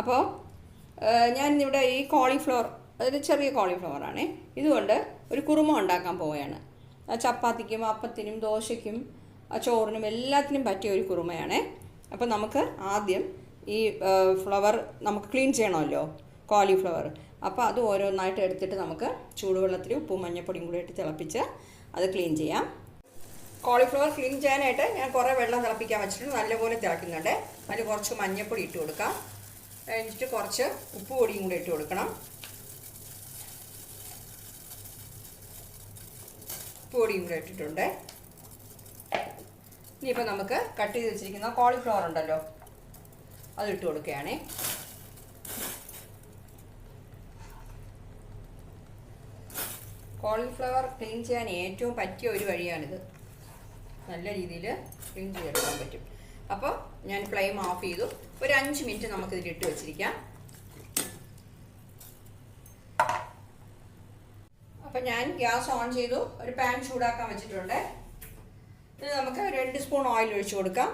അപ്പോൾ ഞാൻ ഇവിടെ ഈ കോളിഫ്ലവർ അതൊരു ചെറിയ കോളിഫ്ലവറാണേ ഇതുകൊണ്ട് ഒരു കുറുമ ഉണ്ടാക്കാൻ പോവുകയാണ്. ചപ്പാത്തിക്കും അപ്പത്തിനും ദോശയ്ക്കും ചോറിനും എല്ലാത്തിനും പറ്റിയ ഒരു കുറുമയാണേ. അപ്പോൾ നമുക്ക് ആദ്യം ഈ ഫ്ലവർ നമുക്ക് ക്ലീൻ ചെയ്യണമല്ലോ കോളിഫ്ലവർ. അപ്പോൾ അത് ഓരോന്നായിട്ട് എടുത്തിട്ട് നമുക്ക് ചൂടുവെള്ളത്തിൽ ഉപ്പും മഞ്ഞപ്പൊടിയും കൂടി ഇട്ട് തിളപ്പിച്ച് അത് ക്ലീൻ ചെയ്യാം. കോളിഫ്ലവർ ക്ലീൻ ചെയ്യാനായിട്ട് ഞാൻ കുറേ വെള്ളം തിളപ്പിക്കാൻ വെച്ചിട്ടുണ്ട്. നല്ലപോലെ തിളക്കുന്നുണ്ട് അതിൽ കുറച്ച് മഞ്ഞപ്പൊടി ഇട്ട് കൊടുക്കാം. കഴിഞ്ഞിട്ട് കുറച്ച് ഉപ്പ് പൊടിയും കൂടി ഇട്ട് കൊടുക്കണം. ഉപ്പ് പൊടിയും കൂടി ഇട്ടിട്ടുണ്ട്. ഇനിയിപ്പോൾ നമുക്ക് കട്ട് ചെയ്ത് വെച്ചിരിക്കുന്ന കോളിഫ്ലവർ ഉണ്ടല്ലോ അത് ഇട്ട് കൊടുക്കുകയാണേ. കോളിഫ്ലവർ ക്ലീൻ ചെയ്യാൻ ഏറ്റവും പറ്റിയ ഒരു വഴിയാണിത്. നല്ല രീതിയിൽ ക്ലീൻ ചെയ്തെടുക്കാൻ പറ്റും. അപ്പോൾ ഞാൻ ഫ്ലെയിം ഓഫ് ചെയ്തു. ഒരു അഞ്ച് മിനിറ്റ് നമുക്കിതിൽ ഇട്ട് വെച്ചിരിക്കാം. അപ്പം ഞാൻ ഗ്യാസ് ഓൺ ചെയ്തു. ഒരു പാൻ ചൂടാക്കാൻ വെച്ചിട്ടുണ്ട്. ഇത് നമുക്ക് രണ്ട് സ്പൂൺ ഓയിൽ ഒഴിച്ചു കൊടുക്കാം.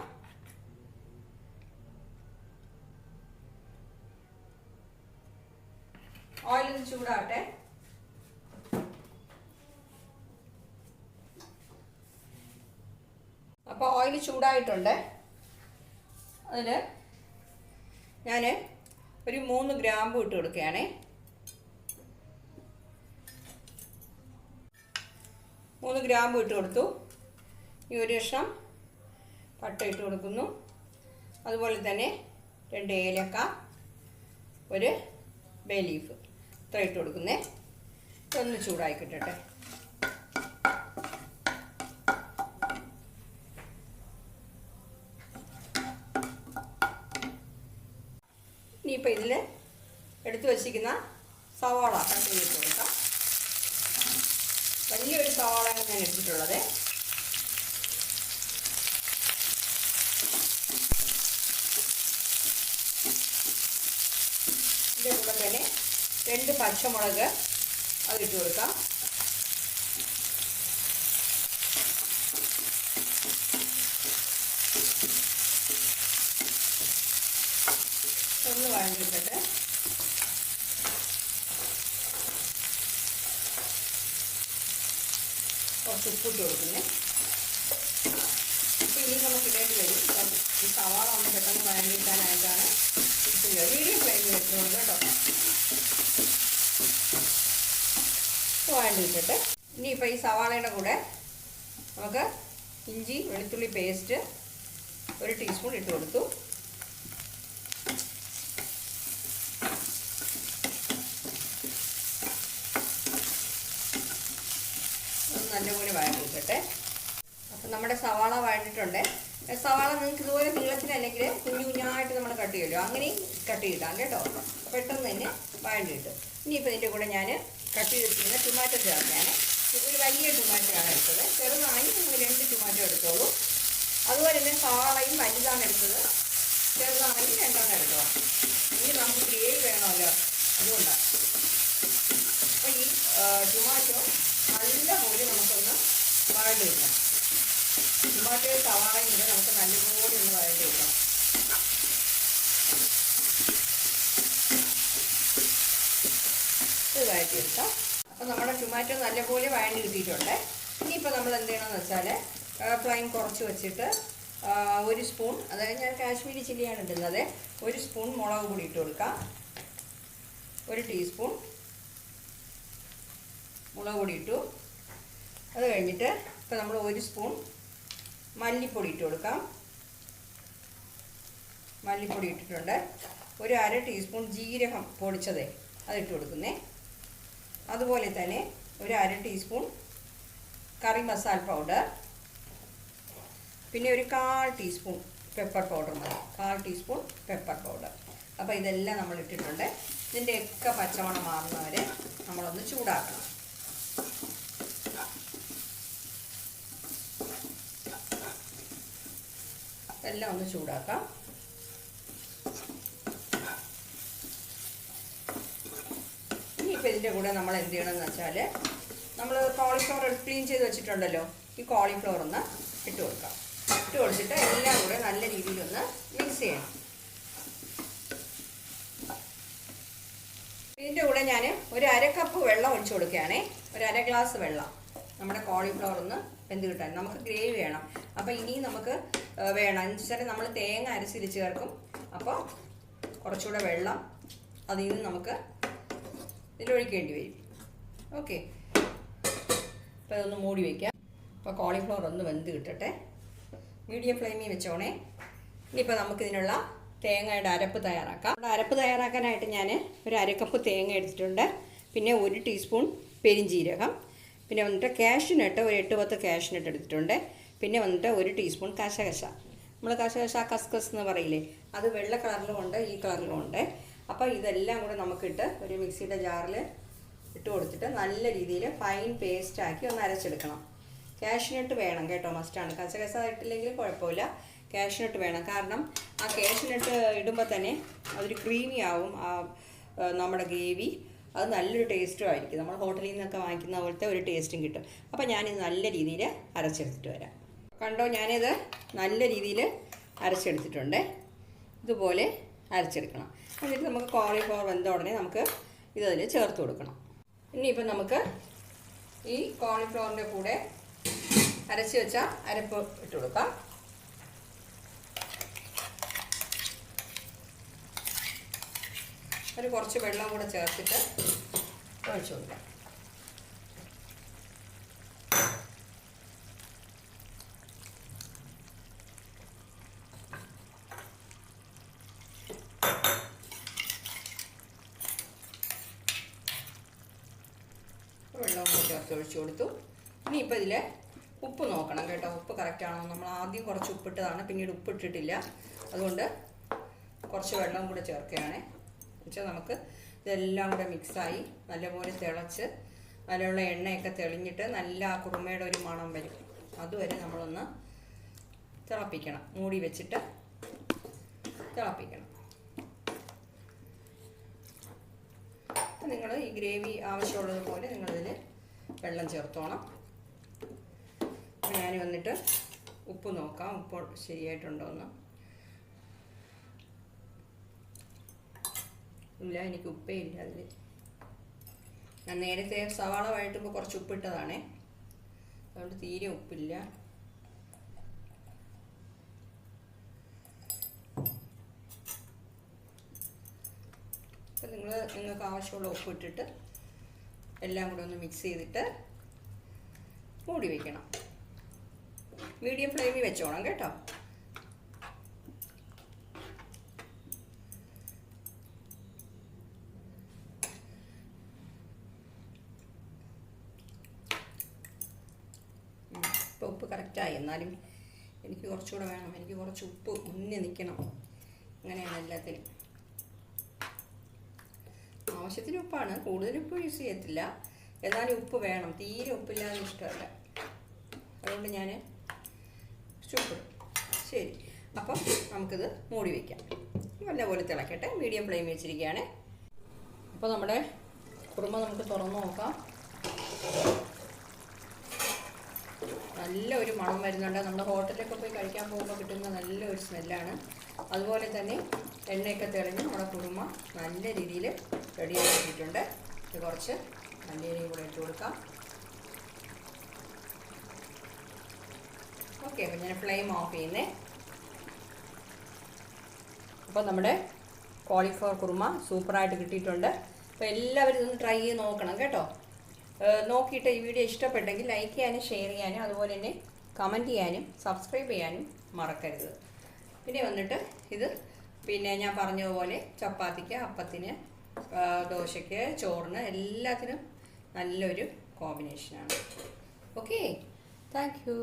ഓയിൽ ചൂടാവട്ടെ. അപ്പോൾ ഓയിൽ ചൂടായിട്ടുണ്ട്. അതിൽ ഞാൻ ഒരു മൂന്ന് ഗ്രാമ്പു ഇട്ട് കൊടുക്കുകയാണേ. മൂന്ന് ഗ്രാമ്പു ഇട്ട് കൊടുത്തു. ഈ ഒരു കഷ്ണം പട്ട ഇട്ട് കൊടുക്കുന്നു. അതുപോലെ തന്നെ രണ്ട് ഏലക്ക ഒരു ബേ ലീഫ്. ഇത്ര ഇട്ട് കൊടുക്കുന്നേ. ഒന്ന് ചൂടായി ഇനിയിപ്പോൾ ഇതിൽ എടുത്തു വച്ചിരിക്കുന്ന സവാള കട്ട് ചെയ്തിട്ട് കൊടുക്കാം. വലിയൊരു സവാളയാണ് ഞാൻ എടുത്തിട്ടുള്ളത്. ഇതിന്റെ കൂടെ തന്നെ രണ്ട് പച്ചമുളക് അതിട്ട് കൊടുക്കാം. വഴഞ്ഞിട്ടിട്ട് കുറച്ച് ഉപ്പിട്ട് കൊടുക്കുന്നേ. ഇപ്പം ഇനി നമുക്ക് ഇടേണ്ടി വരും ഈ സവാള ഒന്ന് പെട്ടെന്ന് വഴഞ്ഞിട്ടാനായിട്ടാണ് മീഡിയം ഫ്ലെയിമിൽ വെച്ചുകൊണ്ട് കേട്ടോ. വഴണ്ടിട്ടിട്ട് ഇനിയിപ്പോൾ ഈ സവാളയുടെ കൂടെ നമുക്ക് ഇഞ്ചി വെളുത്തുള്ളി പേസ്റ്റ് ഒരു ടീസ്പൂൺ ഇട്ട് കൊടുത്തു ഒന്ന് നല്ലപോലെ വഴണ്ടിട്ടെ അപ്പം നമ്മുടെ സവാള വഴണ്ടിട്ടുണ്ട്. സവാള നിങ്ങൾക്ക് ഇതുപോലെ നീളത്തിലല്ലെങ്കിൽ കുഞ്ഞു കുഞ്ഞായിട്ട് നമ്മൾ കട്ട് ചെയ്യുമല്ലോ. അങ്ങനെയും കട്ട് ചെയ്താൽ കേട്ടോ. പെട്ടെന്ന് തന്നെ വഴണ്ടിട്ട് ഇനിയിപ്പോൾ ഇതിന്റെ കൂടെ ഞാൻ കട്ട് ചെയ്തിരിക്കുന്ന ടുമാറ്റോ ചേർക്കാണ് ഒരു വലിയ ടൊമാറ്റോ ആണ് എടുത്തത്. ചെറുതാണെങ്കിൽ നിങ്ങൾ രണ്ട് ടൊമാറ്റോ എടുത്തോളൂ. അതുപോലെ തന്നെ സവാളയും വലുതാണ് എടുത്തത്. ചെറുതാണെങ്കിൽ രണ്ടെണ്ണം എടുത്തോ. ഇനി നമുക്ക് ഗ്രേവി വേണമല്ലോ. അതുകൊണ്ടാണ് അപ്പോൾ ഈ ടൊമാറ്റോ നല്ല പോലെ നമുക്കൊന്ന് വഴണ്ടി വെക്കാം ടൊമാറ്റോ സവാളയും നമുക്ക് നല്ലപോലെ ഒന്ന് വഴണ്ടി വെക്കാം ഇത് വഴറ്റിയെടുക്കാം അപ്പോൾ നമ്മുടെ ടൊമാറ്റോ നല്ലപോലെ വഴണ്ടി കിട്ടിയിട്ടുണ്ട്. ഇനിയിപ്പോൾ നമ്മൾ എന്ത് ചെയ്യണമെന്ന് വെച്ചാൽ ഫ്ലൈം കുറച്ച് വെച്ചിട്ട് ഒരു സ്പൂൺ അതായത് ഞാൻ കാശ്മീരി ചില്ലിയാണ് ഇടുന്നത്. ഒരു സ്പൂൺ മുളക് പൊടി ഇട്ട് കൊടുക്കാം. ഒരു ടീസ്പൂൺ മുളക് പൊടി ഇട്ടു. അത് കഴിഞ്ഞിട്ട് ഇപ്പോൾ നമ്മൾ ഒരു സ്പൂൺ മല്ലിപ്പൊടി ഇട്ട് കൊടുക്കാം. മല്ലിപ്പൊടി ഇട്ടിട്ടുണ്ട്. ഒരു അര ടീസ്പൂൺ ജീരകം പൊടിച്ചതേ അതിട്ട് കൊടുക്കുന്നേ. അതുപോലെ തന്നെ ഒരു അര ടീസ്പൂൺ കറി മസാല പൗഡർ. പിന്നെ ഒരു കാൽ ടീസ്പൂൺ പെപ്പർ പൗഡർ മതി. കാൽ ടീസ്പൂൺ പെപ്പർ പൗഡർ. അപ്പോൾ ഇതെല്ലാം നമ്മൾ ഇട്ടിട്ടുണ്ട്. ഇതിന്റെയൊക്കെ പച്ചമണം മാറുന്നവരെ നമ്മളൊന്ന് ചൂടാക്കണം. എല്ലാം ഒന്ന് ചൂടാക്കാം. ഇനിയിപ്പോൾ ഇതിന്റെ കൂടെ നമ്മൾ എന്ത് ചെയ്യണമെന്ന് വെച്ചാൽ നമ്മൾ കോളിഫ്ലവർ ക്ലീൻ ചെയ്ത് വെച്ചിട്ടുണ്ടല്ലോ ഈ കോളിഫ്ലവർ ഒന്ന് ഇട്ട് കൊടുക്കാം. ഇട്ട് കൊടുത്തിട്ട് എല്ലാം കൂടെ നല്ല രീതിയിലൊന്ന് മിക്സ് ചെയ്യണം. ഇതിന്റെ കൂടെ ഞാൻ ഒരു അര കപ്പ് വെള്ളം ഒഴിച്ചു കൊടുക്കുകയാണേ. ഒരു അര ഗ്ലാസ് വെള്ളം. നമ്മുടെ കോളിഫ്ലവർ ഒന്ന് വെന്ത് കിട്ടാൻ. നമുക്ക് ഗ്രേവി വേണം. അപ്പോൾ ഇനി നമുക്ക് വേണം. എന്ന് വെച്ചാൽ നമ്മൾ തേങ്ങ അരച്ചിരി ചേർക്കും. അപ്പോൾ കുറച്ചുകൂടെ വെള്ളം അതിൽ നിന്ന് നമുക്ക് ഇതിലൊഴിക്കേണ്ടി വരും. ഓക്കെ. അപ്പോൾ ഇതൊന്ന് മൂടി വയ്ക്കാം അപ്പോൾ കോളിഫ്ലവർ ഒന്ന് വെന്ത് കിട്ടട്ടെ. മീഡിയം ഫ്ലെയിമിൽ വെച്ചോണേ. ഇനിയിപ്പോൾ നമുക്കിതിനുള്ള തേങ്ങയുടെ അരപ്പ് തയ്യാറാക്കാം. നമ്മുടെ അരപ്പ് തയ്യാറാക്കാനായിട്ട് ഞാൻ ഒരു അരക്കപ്പ് തേങ്ങ എടുത്തിട്ടുണ്ട്. പിന്നെ ഒരു ടീസ്പൂൺ പെരിഞ്ചീരകം. പിന്നെ വന്നിട്ട് കാഷ്യൂനട്ട് ഒരു എട്ട് പത്ത് കാഷ്യൂനട്ട് എടുത്തിട്ടുണ്ട് പിന്നെ വന്നിട്ട് ഒരു ടീസ്പൂൺ കശകശ. നമ്മൾ കശകശ കസ്കസ് എന്ന് പറയില്ലേ അത് വെള്ള കളറിലും ഉണ്ട് ഈ കളറിലും ഉണ്ട്. അപ്പോൾ ഇതെല്ലാം കൂടെ നമുക്കിട്ട് ഒരു മിക്സിയുടെ ജാറിൽ ഇട്ട് കൊടുത്തിട്ട് നല്ല രീതിയിൽ ഫൈൻ പേസ്റ്റ് ആക്കി ഒന്ന് അരച്ചെടുക്കണം. കാഷ്നട്ട് വേണം കേട്ടോ മസ്റ്റാണ് കസകസ ഇട്ടില്ലെങ്കിൽ കുഴപ്പമില്ല. കാഷ്നട്ട് വേണം. കാരണം ആ കാഷ്നട്ട് ഇടുമ്പോൾ തന്നെ അതൊരു ക്രീമി ആവും ആ, നമ്മുടെ ഗ്രേവി അത് നല്ലൊരു ടേസ്റ്റും ആയിരിക്കും. നമ്മൾ ഹോട്ടലിൽ നിന്നൊക്കെ വാങ്ങിക്കുന്ന പോലത്തെ ഒരു ടേസ്റ്റും കിട്ടും. അപ്പോൾ ഞാനിത് നല്ല രീതിയിൽ അരച്ചെടുത്തിട്ട് വരാം. കണ്ടോ? ഞാനിത് നല്ല രീതിയിൽ അരച്ചെടുത്തിട്ടുണ്ട്. ഇതുപോലെ അരച്ചെടുക്കണം. എന്നിട്ട് നമുക്ക് കോളിഫ്ലവർ വെന്ത ഉടനെ നമുക്ക് ഇതതിൽ ചേർത്ത് കൊടുക്കണം. ഇനിയിപ്പം നമുക്ക് ഈ കോളിഫ്ലവറിന്റെ കൂടെ അരച്ച് വെച്ച അരപ്പ് ഇട്ട് കൊടുക്കാം. ഒരു കുറച്ച് വെള്ളം കൂടെ ചേർത്തിട്ട് ഒഴിച്ചു കൊടുക്കാം. വെള്ളം കൂടി ചേർത്ത് ഒഴിച്ചു കൊടുത്തു. ഇനിയിപ്പോൾ ഇതിൽ ഉപ്പ് നോക്കണം കേട്ടോ. ഉപ്പ് കറക്റ്റ് ആണോ? നമ്മൾ ആദ്യം കുറച്ച് ഉപ്പിട്ടതാണ്. പിന്നീട് ഉപ്പിട്ടിട്ടില്ല. അതുകൊണ്ട് കുറച്ച് വെള്ളം കൂടെ ചേർക്കുകയാണ്. വെച്ചാൽ നമുക്ക് ഇതെല്ലാം കൂടെ മിക്സായി നല്ലപോലെ തിളച്ച് നല്ലുള്ള എണ്ണയൊക്കെ തെളിഞ്ഞിട്ട് നല്ല ആ കുറുമയുടെ ഒരു മണം വരും. അതുവരെ നമ്മളൊന്ന് തിളപ്പിക്കണം. മൂടി വെച്ചിട്ട് തിളപ്പിക്കണം. നിങ്ങൾ ഈ ഗ്രേവി ആവശ്യമുള്ളതുപോലെ നിങ്ങളിതിൽ വെള്ളം ചേർത്തോണം. ഞാൻ വന്നിട്ട് ഉപ്പ് നോക്കാം. ഉപ്പ് ശരിയായിട്ടുണ്ടോ എന്ന് ഇല്ല എനിക്ക് ഉപ്പേ ഇല്ല അതിൽ ഞാൻ നേരത്തെ സവാള വഴറ്റുമ്പോൾ കുറച്ച് ഉപ്പിട്ടതാണേ. അതുകൊണ്ട് തീരെ ഉപ്പില്ല. അപ്പം നിങ്ങൾ നിങ്ങൾക്ക് ആവശ്യമുള്ള ഉപ്പ് ഇട്ടിട്ട് എല്ലാം കൂടെ ഒന്ന് മിക്സ് ചെയ്തിട്ട് മൂടി വയ്ക്കണം മീഡിയം ഫ്ലെയിമിൽ വെച്ചോണം കേട്ടോ ഇപ്പോൾ ഉപ്പ് കറക്റ്റായി. എന്നാലും എനിക്ക് കുറച്ചുകൂടെ വേണം. എനിക്ക് കുറച്ച് ഉപ്പ് മുന്നേ നിൽക്കണം. അങ്ങനെയാണ് എല്ലാത്തിനും. ആവശ്യത്തിന് ഉപ്പാണ്. കൂടുതൽ ഉപ്പ് യൂസ് ചെയ്യത്തില്ല. എന്നാലും ഉപ്പ് വേണം. തീരെ ഉപ്പില്ലാതെ ഇഷ്ടമല്ല. അതുകൊണ്ട് ഞാൻ ചുപ്പിടും ശരി. അപ്പം നമുക്കിത് മൂടി വയ്ക്കാം നല്ലപോലെ തിളക്കട്ടെ. മീഡിയം ഫ്ലെയിം വെച്ചിരിക്കുകയാണ്. അപ്പോൾ നമ്മുടെ കുറുമ നമുക്ക് തുറന്ന് നോക്കാം. നല്ല ഒരു മണം വരുന്നുണ്ട്. നമ്മൾ ഹോട്ടലിലൊക്കെ പോയി കഴിക്കാൻ പോകുമ്പോൾ കിട്ടുന്ന നല്ല ഒരു സ്മെല്ലാണ്. അതുപോലെ തന്നെ എണ്ണയൊക്കെ തെളിഞ്ഞ് നമ്മുടെ കുറുമ നല്ല രീതിയിൽ റെഡിയാക്കിയിട്ടുണ്ട്. ഇത് കുറച്ച് മല്ലിയിലയും കൂടെ ഇട്ട് കൊടുക്കാം. ഓക്കെ അപ്പം ഞാൻ ഫ്ലെയിം ഓഫ് ചെയ്യുന്നേ. അപ്പോൾ നമ്മുടെ കോളിഫ്ലവർ കുറുമ സൂപ്പറായിട്ട് കിട്ടിയിട്ടുണ്ട്. അപ്പോൾ എല്ലാവരും ഇതൊന്ന് ട്രൈ ചെയ്ത് നോക്കണം കേട്ടോ. നോക്കിയിട്ട് ഈ വീഡിയോ ഇഷ്ടപ്പെട്ടെങ്കിൽ ലൈക്ക് ചെയ്യാനും ഷെയർ ചെയ്യാനും അതുപോലെ തന്നെ കമന്റ് ചെയ്യാനും സബ്സ്ക്രൈബ് ചെയ്യാനും മറക്കരുത്. പിന്നെ വന്നിട്ട് ഇത് പിന്നെ ഞാൻ പറഞ്ഞതുപോലെ ചപ്പാത്തിക്ക് അപ്പത്തിന് ദോശയ്ക്ക് ചോറിന് എല്ലാത്തിനും നല്ലൊരു കോമ്പിനേഷനാണ് ഓക്കെ താങ്ക് യു